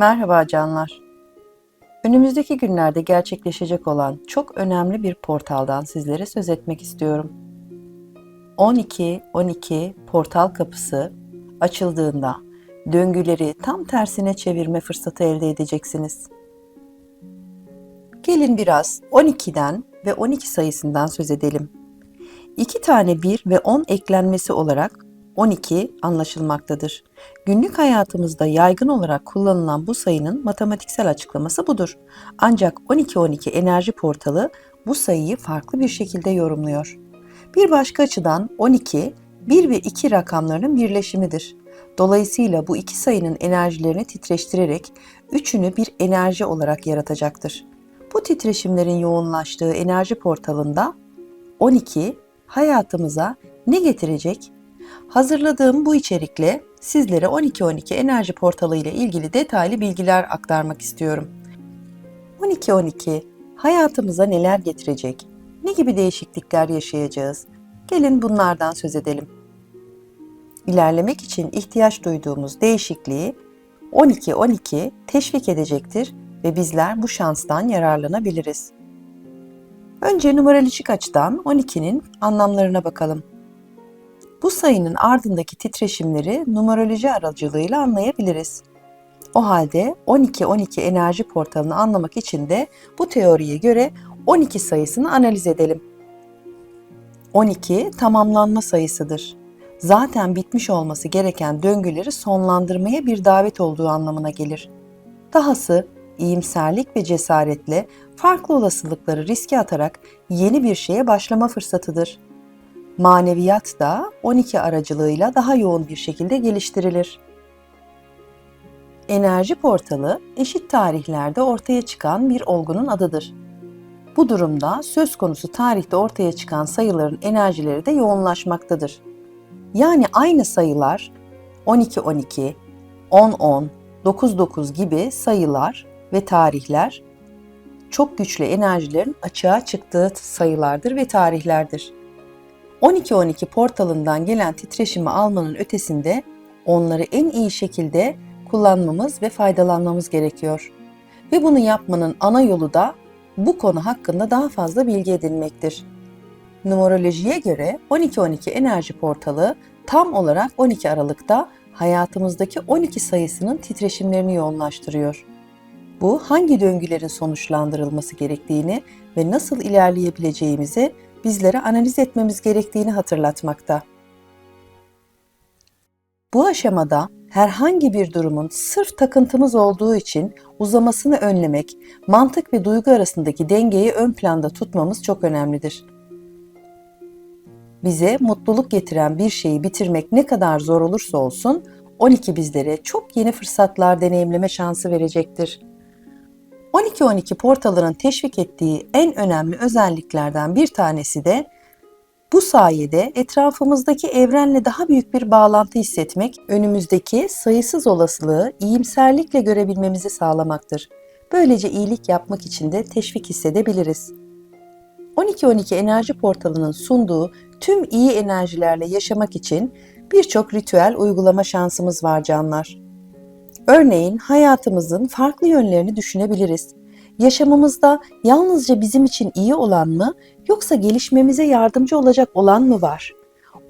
Merhaba canlar. Önümüzdeki günlerde gerçekleşecek olan çok önemli bir portaldan sizlere söz etmek istiyorum. 12-12 portal kapısı açıldığında döngüleri tam tersine çevirme fırsatı elde edeceksiniz. Gelin biraz 12'den ve 12 sayısından söz edelim. İki tane 1 ve 10 eklenmesi olarak 12 anlaşılmaktadır. Günlük hayatımızda yaygın olarak kullanılan bu sayının matematiksel açıklaması budur. Ancak 12-12 enerji portalı bu sayıyı farklı bir şekilde yorumluyor. Bir başka açıdan 12, 1 ve 2 rakamlarının birleşimidir. Dolayısıyla bu iki sayının enerjilerini titreştirerek üçünü bir enerji olarak yaratacaktır. Bu titreşimlerin yoğunlaştığı enerji portalında 12 hayatımıza ne getirecek? Hazırladığım bu içerikle sizlere 1212 enerji portalı ile ilgili detaylı bilgiler aktarmak istiyorum. 1212 hayatımıza neler getirecek? Ne gibi değişiklikler yaşayacağız? Gelin bunlardan söz edelim. İlerlemek için ihtiyaç duyduğumuz değişikliği 1212 teşvik edecektir ve bizler bu şanstan yararlanabiliriz. Önce numerolojik açıdan 12'nin anlamlarına bakalım. Bu sayının ardındaki titreşimleri numeroloji aracılığıyla anlayabiliriz. O halde 12-12 enerji portalını anlamak için de bu teoriye göre 12 sayısını analiz edelim. 12 tamamlanma sayısıdır. Zaten bitmiş olması gereken döngüleri sonlandırmaya bir davet olduğu anlamına gelir. Dahası iyimserlik ve cesaretle farklı olasılıkları riske atarak yeni bir şeye başlama fırsatıdır. Maneviyat da 12 aracılığıyla daha yoğun bir şekilde geliştirilir. Enerji portalı eşit tarihlerde ortaya çıkan bir olgunun adıdır. Bu durumda söz konusu tarihte ortaya çıkan sayıların enerjileri de yoğunlaşmaktadır. Yani aynı sayılar 12-12, 10-10, 9-9 gibi sayılar ve tarihler çok güçlü enerjilerin açığa çıktığı sayılardır ve tarihlerdir. 12-12 portalından gelen titreşimi almanın ötesinde onları en iyi şekilde kullanmamız ve faydalanmamız gerekiyor. Ve bunu yapmanın ana yolu da bu konu hakkında daha fazla bilgi edinmektir. Numerolojiye göre 12-12 enerji portalı tam olarak 12 Aralık'ta hayatımızdaki 12 sayısının titreşimlerini yoğunlaştırıyor. Bu hangi döngülerin sonuçlandırılması gerektiğini ve nasıl ilerleyebileceğimizi bizlere analiz etmemiz gerektiğini hatırlatmakta. Bu aşamada herhangi bir durumun sırf takıntımız olduğu için uzamasını önlemek, mantık ve duygu arasındaki dengeyi ön planda tutmamız çok önemlidir. Bize mutluluk getiren bir şeyi bitirmek ne kadar zor olursa olsun 12 bizlere çok yeni fırsatlar deneyimleme şansı verecektir. 12-12 portalının teşvik ettiği en önemli özelliklerden bir tanesi de bu sayede etrafımızdaki evrenle daha büyük bir bağlantı hissetmek, önümüzdeki sayısız olasılığı iyimserlikle görebilmemizi sağlamaktır. Böylece iyilik yapmak için de teşvik hissedebiliriz. 12-12 enerji portalının sunduğu tüm iyi enerjilerle yaşamak için birçok ritüel uygulama şansımız var canlar. Örneğin hayatımızın farklı yönlerini düşünebiliriz. Yaşamımızda yalnızca bizim için iyi olan mı yoksa gelişmemize yardımcı olacak olan mı var?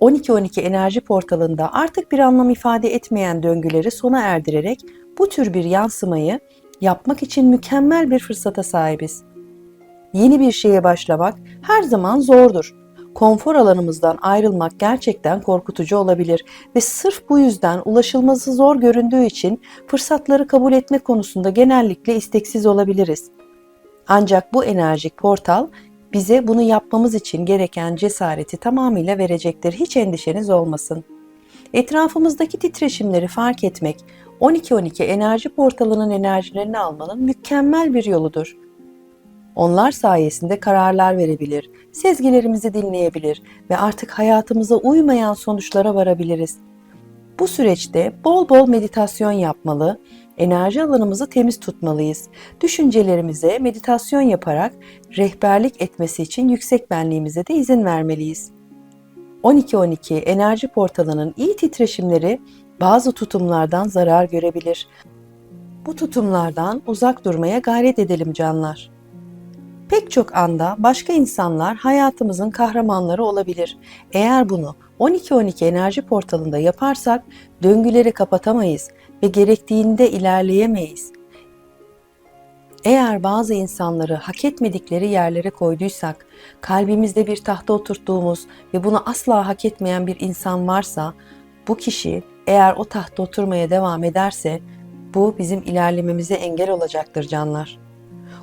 12-12 enerji portalında artık bir anlam ifade etmeyen döngüleri sona erdirerek bu tür bir yansımayı yapmak için mükemmel bir fırsata sahibiz. Yeni bir şeye başlamak her zaman zordur konfor alanımızdan ayrılmak gerçekten korkutucu olabilir ve sırf bu yüzden ulaşılması zor göründüğü için fırsatları kabul etme konusunda genellikle isteksiz olabiliriz. Ancak bu enerjik portal bize bunu yapmamız için gereken cesareti tamamıyla verecektir. Hiç endişeniz olmasın. Etrafımızdaki titreşimleri fark etmek, 12-12 enerji portalının enerjilerini almanın mükemmel bir yoludur. Onlar sayesinde kararlar verebilir, sezgilerimizi dinleyebilir ve artık hayatımıza uymayan sonuçlara varabiliriz. Bu süreçte bol bol meditasyon yapmalı, enerji alanımızı temiz tutmalıyız. Düşüncelerimize meditasyon yaparak rehberlik etmesi için yüksek benliğimize de izin vermeliyiz. 12-12 enerji portalının iyi titreşimleri bazı tutumlardan zarar görebilir. Bu tutumlardan uzak durmaya gayret edelim canlar. Pek çok anda başka insanlar hayatımızın kahramanları olabilir. Eğer bunu 12-12 enerji portalında yaparsak döngüleri kapatamayız ve gerektiğinde ilerleyemeyiz. Eğer bazı insanları hak etmedikleri yerlere koyduysak, kalbimizde bir tahta oturttuğumuz ve bunu asla hak etmeyen bir insan varsa, bu kişi eğer o tahta oturmaya devam ederse, bu bizim ilerlememize engel olacaktır canlar.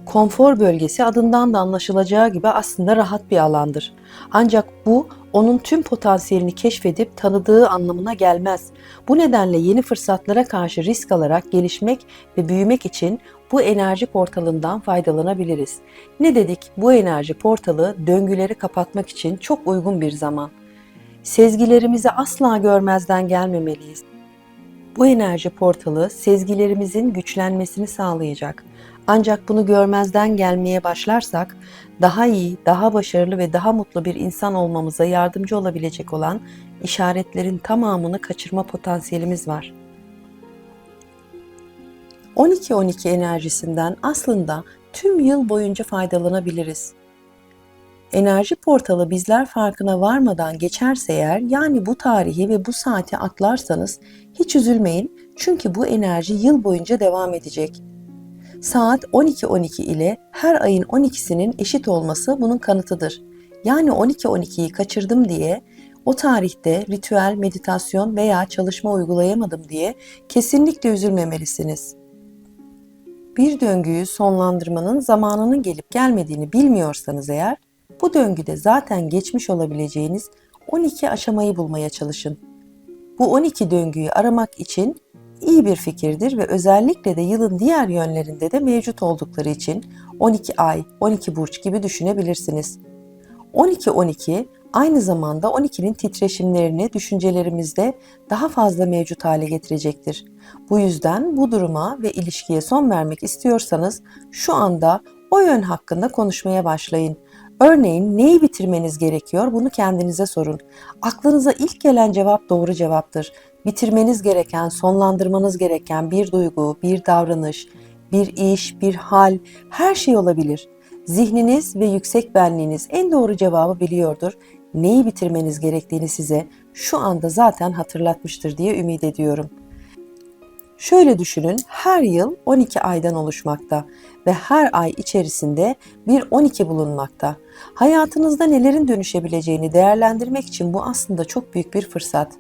Konfor bölgesi adından da anlaşılacağı gibi aslında rahat bir alandır. Ancak bu onun tüm potansiyelini keşfedip tanıdığı anlamına gelmez. Bu nedenle yeni fırsatlara karşı risk alarak gelişmek ve büyümek için bu enerji portalından faydalanabiliriz. Ne dedik? Bu enerji portalı döngüleri kapatmak için çok uygun bir zaman. Sezgilerimizi asla görmezden gelmemeliyiz. Bu enerji portalı sezgilerimizin güçlenmesini sağlayacak. Ancak bunu görmezden gelmeye başlarsak daha iyi, daha başarılı ve daha mutlu bir insan olmamıza yardımcı olabilecek olan işaretlerin tamamını kaçırma potansiyelimiz var. 12-12 enerjisinden aslında tüm yıl boyunca faydalanabiliriz. Enerji portalı bizler farkına varmadan geçerse eğer yani bu tarihi ve bu saati atlarsanız hiç üzülmeyin çünkü bu enerji yıl boyunca devam edecek. Saat 12.12 ile her ayın 12'sinin eşit olması bunun kanıtıdır. Yani 12.12'yi kaçırdım diye o tarihte ritüel, meditasyon veya çalışma uygulayamadım diye kesinlikle üzülmemelisiniz. Bir döngüyü sonlandırmanın zamanının gelip gelmediğini bilmiyorsanız eğer bu döngüde zaten geçmiş olabileceğiniz 12 aşamayı bulmaya çalışın. Bu 12 döngüyü aramak için iyi bir fikirdir ve özellikle de yılın diğer yönlerinde de mevcut oldukları için 12 ay, 12 burç gibi düşünebilirsiniz. 12-12 aynı zamanda 12'nin titreşimlerini düşüncelerimizde daha fazla mevcut hale getirecektir. Bu yüzden bu duruma ve ilişkiye son vermek istiyorsanız şu anda o yön hakkında konuşmaya başlayın. Örneğin neyi bitirmeniz gerekiyor bunu kendinize sorun. Aklınıza ilk gelen cevap doğru cevaptır. Bitirmeniz gereken, sonlandırmanız gereken bir duygu, bir davranış, bir iş, bir hal, her şey olabilir. Zihniniz ve yüksek benliğiniz en doğru cevabı biliyordur. Neyi bitirmeniz gerektiğini size şu anda zaten hatırlatmıştır diye ümit ediyorum. Şöyle düşünün, her yıl 12 aydan oluşmakta ve her ay içerisinde bir 12 bulunmakta. Hayatınızda nelerin dönüşebileceğini değerlendirmek için bu aslında çok büyük bir fırsat.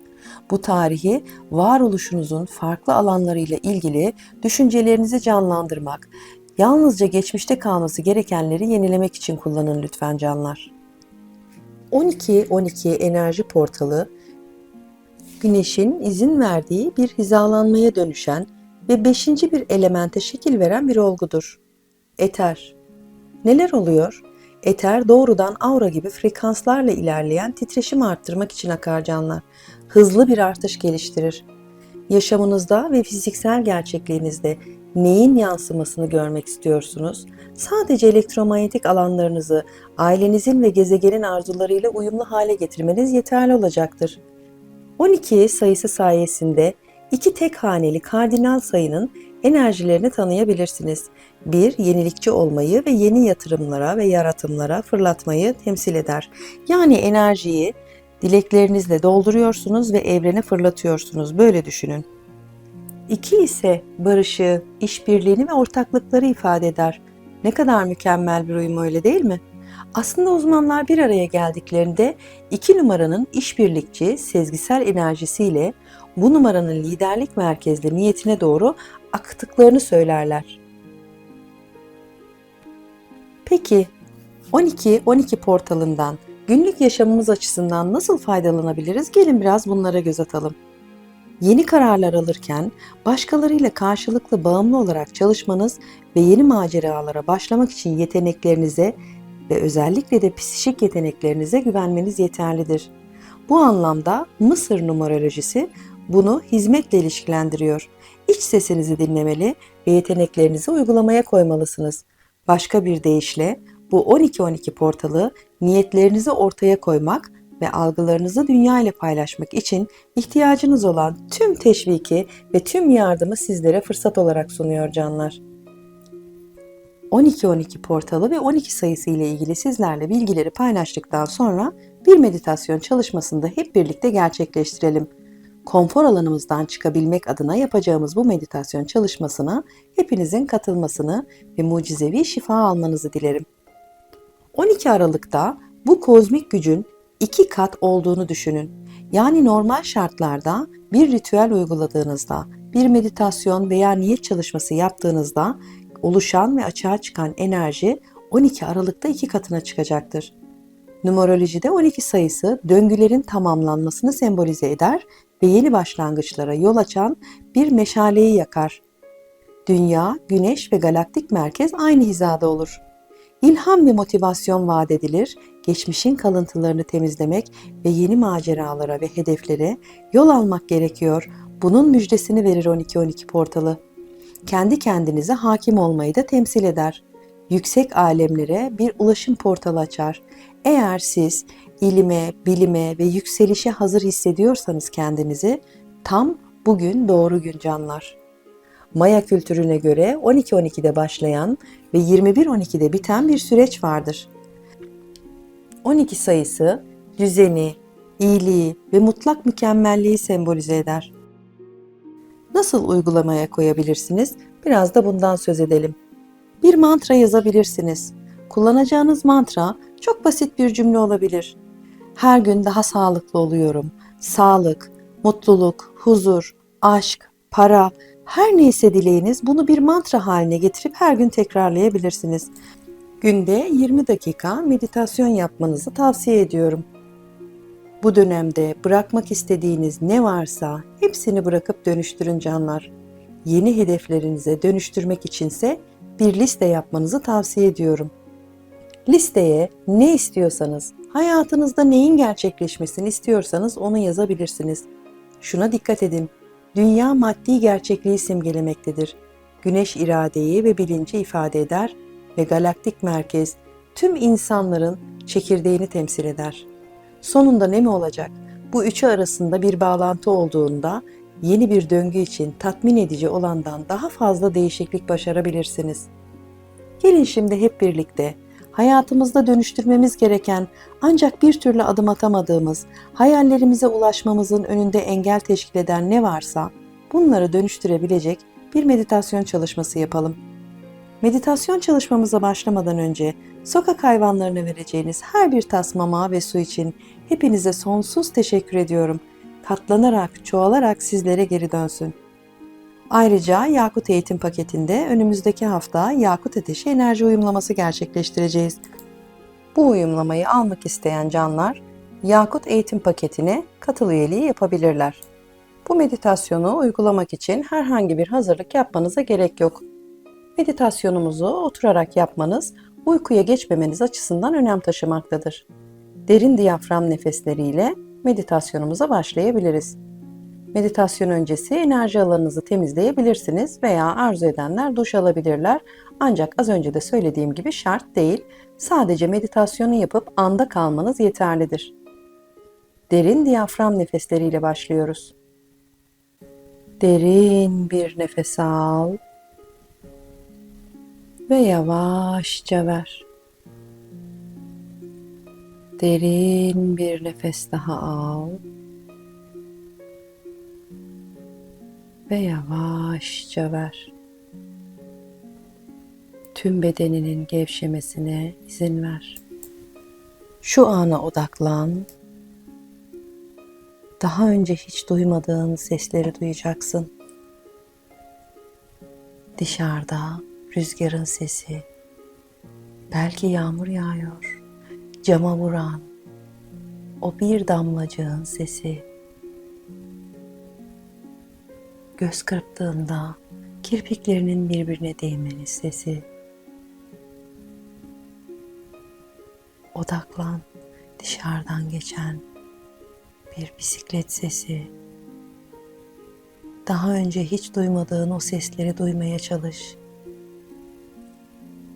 Bu tarihi varoluşunuzun farklı alanlarıyla ilgili düşüncelerinizi canlandırmak, yalnızca geçmişte kalması gerekenleri yenilemek için kullanın lütfen canlar. 12-12 enerji portalı Güneşin izin verdiği bir hizalanmaya dönüşen ve beşinci bir elemente şekil veren bir olgudur. Eter. Neler oluyor? Eter doğrudan aura gibi frekanslarla ilerleyen titreşim arttırmak için akar canlar. Hızlı bir artış geliştirir. Yaşamınızda ve fiziksel gerçekliğinizde neyin yansımasını görmek istiyorsunuz? Sadece elektromanyetik alanlarınızı ailenizin ve gezegenin arzularıyla uyumlu hale getirmeniz yeterli olacaktır. 12 sayısı sayesinde iki tek haneli kardinal sayının enerjilerini tanıyabilirsiniz. Bir, yenilikçi olmayı ve yeni yatırımlara ve yaratımlara fırlatmayı temsil eder. Yani enerjiyi dileklerinizle dolduruyorsunuz ve evrene fırlatıyorsunuz. Böyle düşünün. İki ise barışı, işbirliğini ve ortaklıkları ifade eder. Ne kadar mükemmel bir uyum öyle değil mi? Aslında uzmanlar bir araya geldiklerinde iki numaranın işbirlikçi, sezgisel enerjisiyle bu numaranın liderlik merkezli niyetine doğru aktıklarını söylerler. Peki 12-12 portalından günlük yaşamımız açısından nasıl faydalanabiliriz? Gelin biraz bunlara göz atalım. Yeni kararlar alırken başkalarıyla karşılıklı bağımlı olarak çalışmanız ve yeni maceralara başlamak için yeteneklerinize ve özellikle de psişik yeteneklerinize güvenmeniz yeterlidir. Bu anlamda Mısır numerolojisi bunu hizmetle ilişkilendiriyor. İç sesinizi dinlemeli ve yeteneklerinizi uygulamaya koymalısınız. Başka bir deyişle bu 12-12 portalı niyetlerinizi ortaya koymak ve algılarınızı dünya ile paylaşmak için ihtiyacınız olan tüm teşviki ve tüm yardımı sizlere fırsat olarak sunuyor canlar. 1212 portalı ve 12 sayısı ile ilgili sizlerle bilgileri paylaştıktan sonra bir meditasyon çalışmasını da hep birlikte gerçekleştirelim. Konfor alanımızdan çıkabilmek adına yapacağımız bu meditasyon çalışmasına hepinizin katılmasını ve mucizevi şifa almanızı dilerim. 12 Aralık'ta bu kozmik gücün iki kat olduğunu düşünün. Yani normal şartlarda bir ritüel uyguladığınızda, bir meditasyon veya niyet çalışması yaptığınızda oluşan ve açığa çıkan enerji 12 Aralık'ta iki katına çıkacaktır. Numerolojide 12 sayısı döngülerin tamamlanmasını sembolize eder ve yeni başlangıçlara yol açan bir meşaleyi yakar. Dünya, güneş ve galaktik merkez aynı hizada olur. İlham ve motivasyon vaat edilir, geçmişin kalıntılarını temizlemek ve yeni maceralara ve hedeflere yol almak gerekiyor. Bunun müjdesini verir 1212 portalı. Kendi kendinize hakim olmayı da temsil eder. Yüksek alemlere bir ulaşım portalı açar. Eğer siz ilime, bilime ve yükselişe hazır hissediyorsanız kendinizi tam bugün doğru gün canlar. Maya kültürüne göre 12-12'de başlayan ve 21-12'de biten bir süreç vardır. 12 sayısı düzeni, iyiliği ve mutlak mükemmelliği sembolize eder. Nasıl uygulamaya koyabilirsiniz? Biraz da bundan söz edelim. Bir mantra yazabilirsiniz. Kullanacağınız mantra çok basit bir cümle olabilir. Her gün daha sağlıklı oluyorum. Sağlık, mutluluk, huzur, aşk, para, her neyse dileğiniz bunu bir mantra haline getirip her gün tekrarlayabilirsiniz. Günde 20 dakika meditasyon yapmanızı tavsiye ediyorum. Bu dönemde bırakmak istediğiniz ne varsa hepsini bırakıp dönüştürün canlar. Yeni hedeflerinize dönüştürmek içinse bir liste yapmanızı tavsiye ediyorum. Listeye ne istiyorsanız, hayatınızda neyin gerçekleşmesini istiyorsanız onu yazabilirsiniz. Şuna dikkat edin. Dünya maddi gerçekliği simgelemektedir. Güneş iradeyi ve bilinci ifade eder ve galaktik merkez tüm insanların çekirdeğini temsil eder. Sonunda ne mi olacak? Bu üçü arasında bir bağlantı olduğunda yeni bir döngü için tatmin edici olandan daha fazla değişiklik başarabilirsiniz. Gelin şimdi hep birlikte hayatımızda dönüştürmemiz gereken ancak bir türlü adım atamadığımız, hayallerimize ulaşmamızın önünde engel teşkil eden ne varsa bunları dönüştürebilecek bir meditasyon çalışması yapalım. Meditasyon çalışmamıza başlamadan önce sokak hayvanlarına vereceğiniz her bir tas mama ve su için hepinize sonsuz teşekkür ediyorum. Katlanarak, çoğalarak sizlere geri dönsün. Ayrıca Yakut Eğitim paketinde önümüzdeki hafta Yakut Ateşi enerji uyumlaması gerçekleştireceğiz. Bu uyumlamayı almak isteyen canlar Yakut Eğitim paketine katıl üyeliği yapabilirler. Bu meditasyonu uygulamak için herhangi bir hazırlık yapmanıza gerek yok. Meditasyonumuzu oturarak yapmanız uykuya geçmemeniz açısından önem taşımaktadır. Derin diyafram nefesleriyle meditasyonumuza başlayabiliriz. Meditasyon öncesi enerji alanınızı temizleyebilirsiniz veya arzu edenler duş alabilirler. Ancak az önce de söylediğim gibi şart değil. Sadece meditasyonu yapıp anda kalmanız yeterlidir. Derin diyafram nefesleriyle başlıyoruz. Derin bir nefes al ve yavaşça ver. Derin bir nefes daha al. Ve yavaşça ver. Tüm bedeninin gevşemesine izin ver. Şu ana odaklan. Daha önce hiç duymadığın sesleri duyacaksın. Dışarıda rüzgarın sesi. Belki yağmur yağıyor. Cama vuran o bir damlacığın sesi. Göz kırptığında kirpiklerinin birbirine değmenin sesi. Odaklan dışarıdan geçen bir bisiklet sesi. Daha önce hiç duymadığın o sesleri duymaya çalış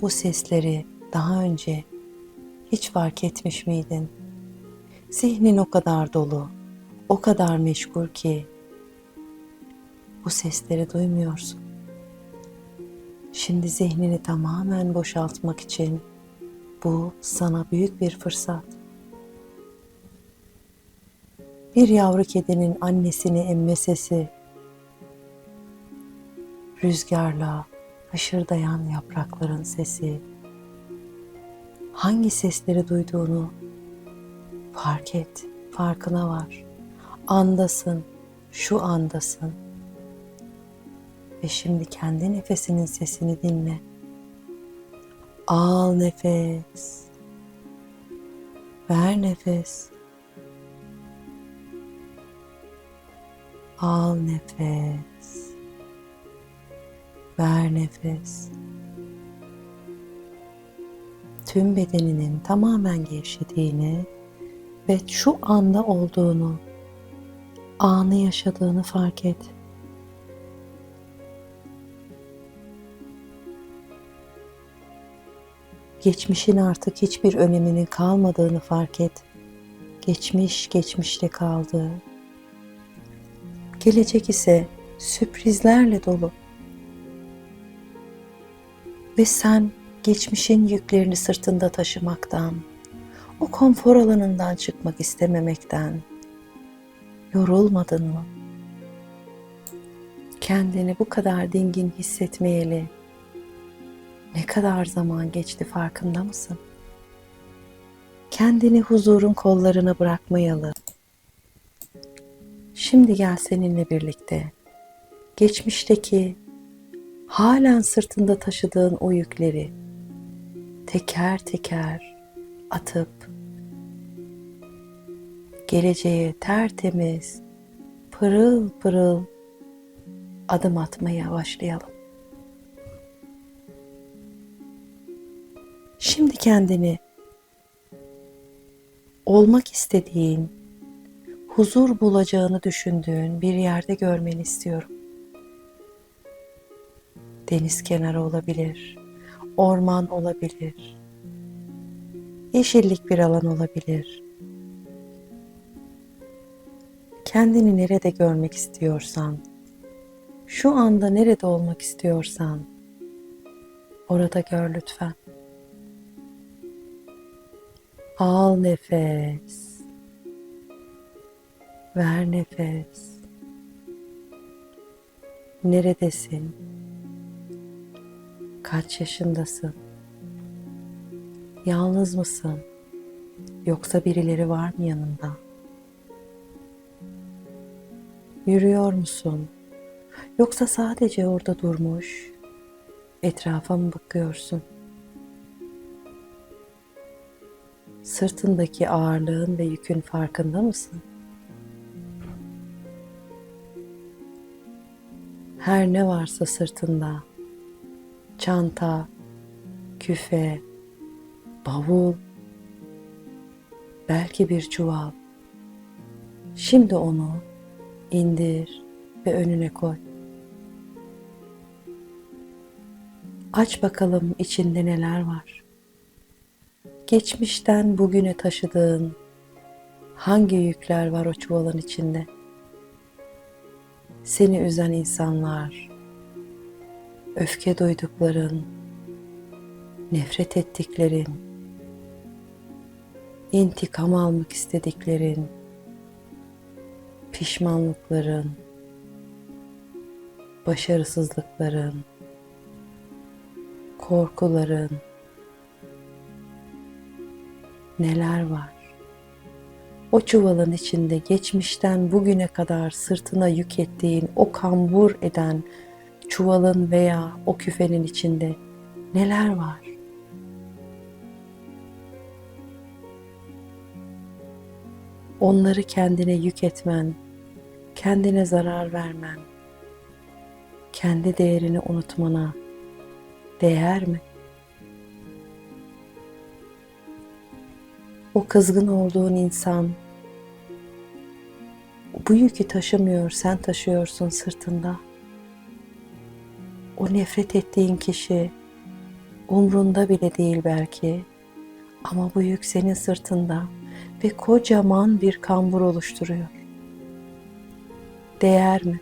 bu sesleri daha önce hiç fark etmiş miydin? Zihnin o kadar dolu, o kadar meşgul ki bu sesleri duymuyorsun. Şimdi zihnini tamamen boşaltmak için bu sana büyük bir fırsat. Bir yavru kedinin annesini emme sesi, rüzgarla hışırdayan yaprakların sesi, hangi sesleri duyduğunu fark et, farkına var. Andasın, şu andasın. Ve şimdi kendi nefesinin sesini dinle. Al nefes. Ver nefes. Al nefes. Ver nefes. Tüm bedeninin tamamen gevşediğini ve şu anda olduğunu, anı yaşadığını fark et. Geçmişin artık hiçbir öneminin kalmadığını fark et. Geçmiş geçmişte kaldı. Gelecek ise sürprizlerle dolu. Ve sen geçmişin yüklerini sırtında taşımaktan, o konfor alanından çıkmak istememekten yorulmadın mı? Kendini bu kadar dingin hissetmeyeli ne kadar zaman geçti farkında mısın? Kendini huzurun kollarına bırakmayalı. Şimdi gel seninle birlikte geçmişteki halen sırtında taşıdığın o yükleri teker teker atıp geleceğe tertemiz, pırıl pırıl adım atmaya başlayalım. Şimdi kendini olmak istediğin, huzur bulacağını düşündüğün bir yerde görmeni istiyorum. Deniz kenarı olabilir, orman olabilir, yeşillik bir alan olabilir. Kendini nerede görmek istiyorsan, şu anda nerede olmak istiyorsan, orada gör lütfen. Al nefes. Ver nefes. Neredesin? Kaç yaşındasın? Yalnız mısın? Yoksa birileri var mı yanında? Yürüyor musun? Yoksa sadece orada durmuş, etrafa mı bakıyorsun? Sırtındaki ağırlığın ve yükün farkında mısın? Her ne varsa sırtında, çanta, küfe, bavul, belki bir çuval. Şimdi onu indir ve önüne koy. Aç bakalım içinde neler var. Geçmişten bugüne taşıdığın hangi yükler var o çuvalın içinde? Seni üzen insanlar, öfke duydukların, nefret ettiklerin, intikam almak istediklerin, pişmanlıkların, başarısızlıkların, korkuların, neler var? O çuvalın içinde geçmişten bugüne kadar sırtına yük ettiğin o kambur eden çuvalın veya o küfenin içinde neler var? Onları kendine yük etmen, kendine zarar vermen, kendi değerini unutmana değer mi? O kızgın olduğun insan bu yükü taşımıyor, sen taşıyorsun sırtında. O nefret ettiğin kişi umrunda bile değil belki ama bu yük senin sırtında ve kocaman bir kambur oluşturuyor. Değer mi?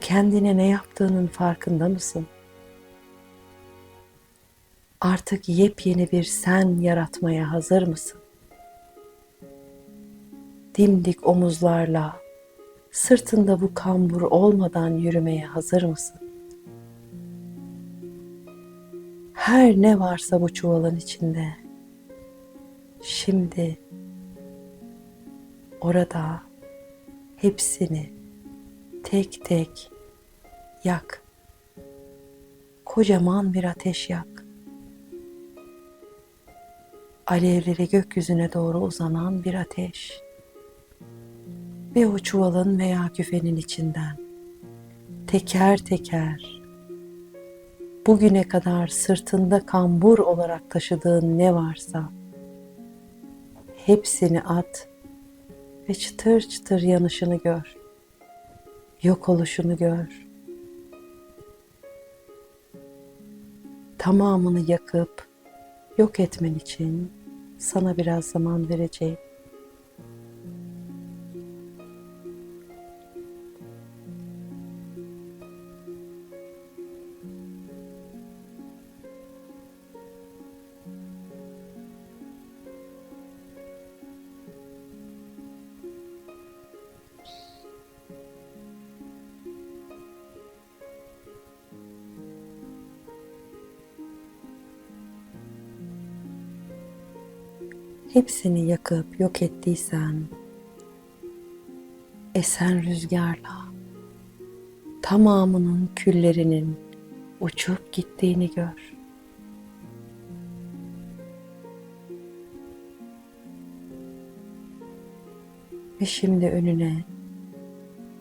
Kendine ne yaptığının farkında mısın? Artık yepyeni bir sen yaratmaya hazır mısın? Dimdik omuzlarla sırtında bu kambur olmadan yürümeye hazır mısın? Her ne varsa bu çuvalın içinde şimdi orada hepsini tek tek yak. Kocaman bir ateş yak. Alevleri gökyüzüne doğru uzanan bir ateş. Ve o çuvalın veya küfenin içinden teker teker bugüne kadar sırtında kambur olarak taşıdığın ne varsa hepsini at ve çıtır çıtır yanışını gör. Yok oluşunu gör. Tamamını yakıp yok etmen için sana biraz zaman vereceğim. Hepsini yakıp yok ettiysen esen rüzgarla tamamının küllerinin uçup gittiğini gör. Ve şimdi önüne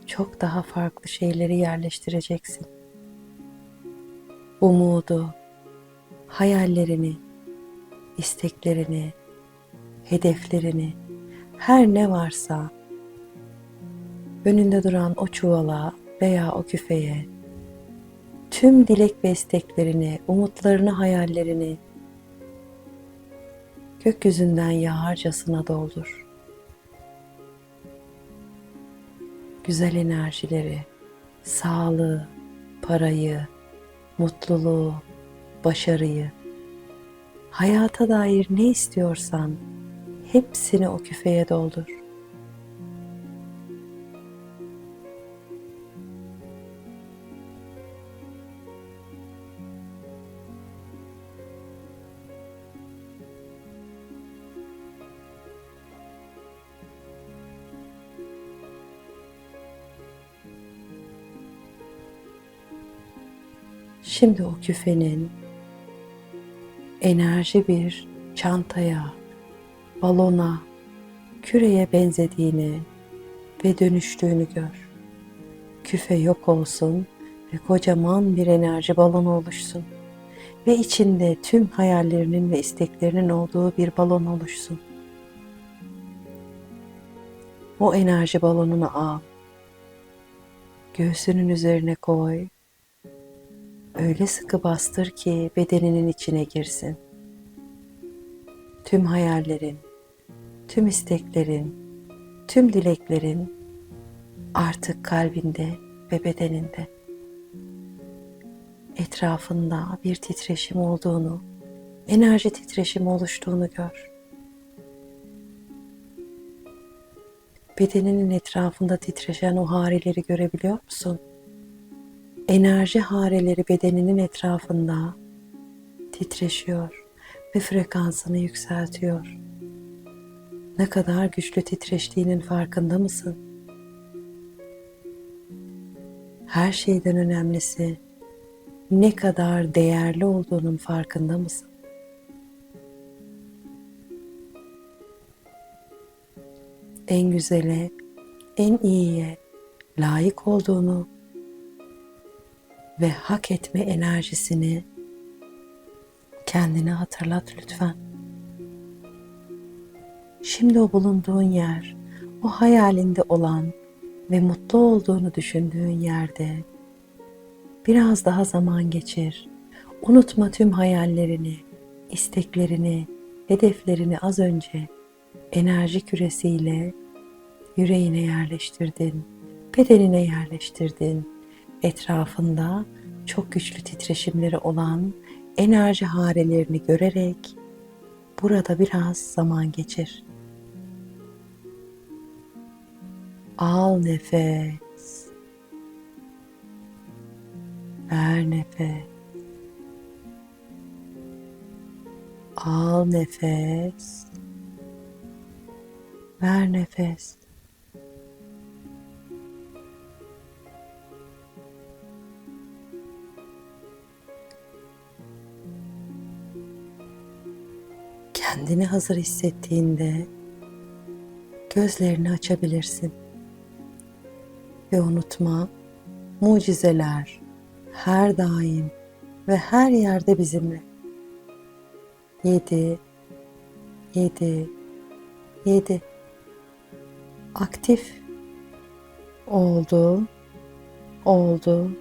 çok daha farklı şeyleri yerleştireceksin. Umudu, hayallerini, isteklerini, hedeflerini, her ne varsa önünde duran o çuvala veya o küfeye tüm dilek ve isteklerini, umutlarını, hayallerini gökyüzünden yağarcasına doldur. Güzel enerjileri, sağlığı, parayı, mutluluğu, başarıyı, hayata dair ne istiyorsan hepsini o küfeye doldur. Şimdi o küfenin enerji bir çantaya, balona, küreye benzediğini ve dönüştüğünü gör. Küfe yok olsun ve kocaman bir enerji balonu oluşsun ve içinde tüm hayallerinin ve isteklerinin olduğu bir balon oluşsun. O enerji balonunu al. Göğsünün üzerine koy. Öyle sıkı bastır ki bedeninin içine girsin. Tüm hayallerin, tüm isteklerin, tüm dileklerin artık kalbinde ve bedeninde. Etrafında bir titreşim olduğunu, enerji titreşimi oluştuğunu gör. Bedeninin etrafında titreşen o hareleri görebiliyor musun? Enerji hareleri bedeninin etrafında titreşiyor ve frekansını yükseltiyor. Ne kadar güçlü titreştiğinin farkında mısın? Her şeyden önemlisi ne kadar değerli olduğunun farkında mısın? En güzele, en iyiye layık olduğunu ve hak etme enerjisini kendine hatırlat lütfen. Şimdi o bulunduğun yer, o hayalinde olan ve mutlu olduğunu düşündüğün yerde biraz daha zaman geçir. Unutma tüm hayallerini, isteklerini, hedeflerini az önce enerji küresiyle yüreğine yerleştirdin, bedenine yerleştirdin. Etrafında çok güçlü titreşimleri olan enerji harelerini görerek burada biraz zaman geçir. Al nefes. Ver nefes. Al nefes. Ver nefes. Kendini hazır hissettiğinde gözlerini açabilirsin. Ve unutma, mucizeler her daim ve her yerde bizimle. Yedi, yedi, yedi. Aktif. Oldu, oldu,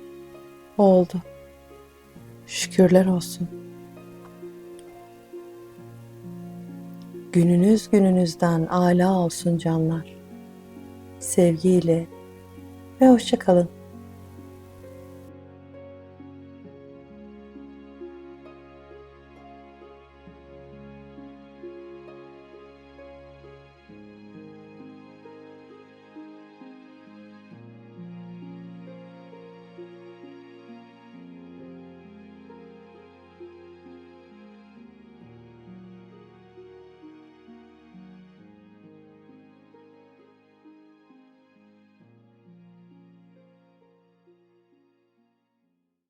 oldu. Şükürler olsun. Gününüz gününüzden âlâ olsun canlar. Sevgiyle ve hoşça kalın.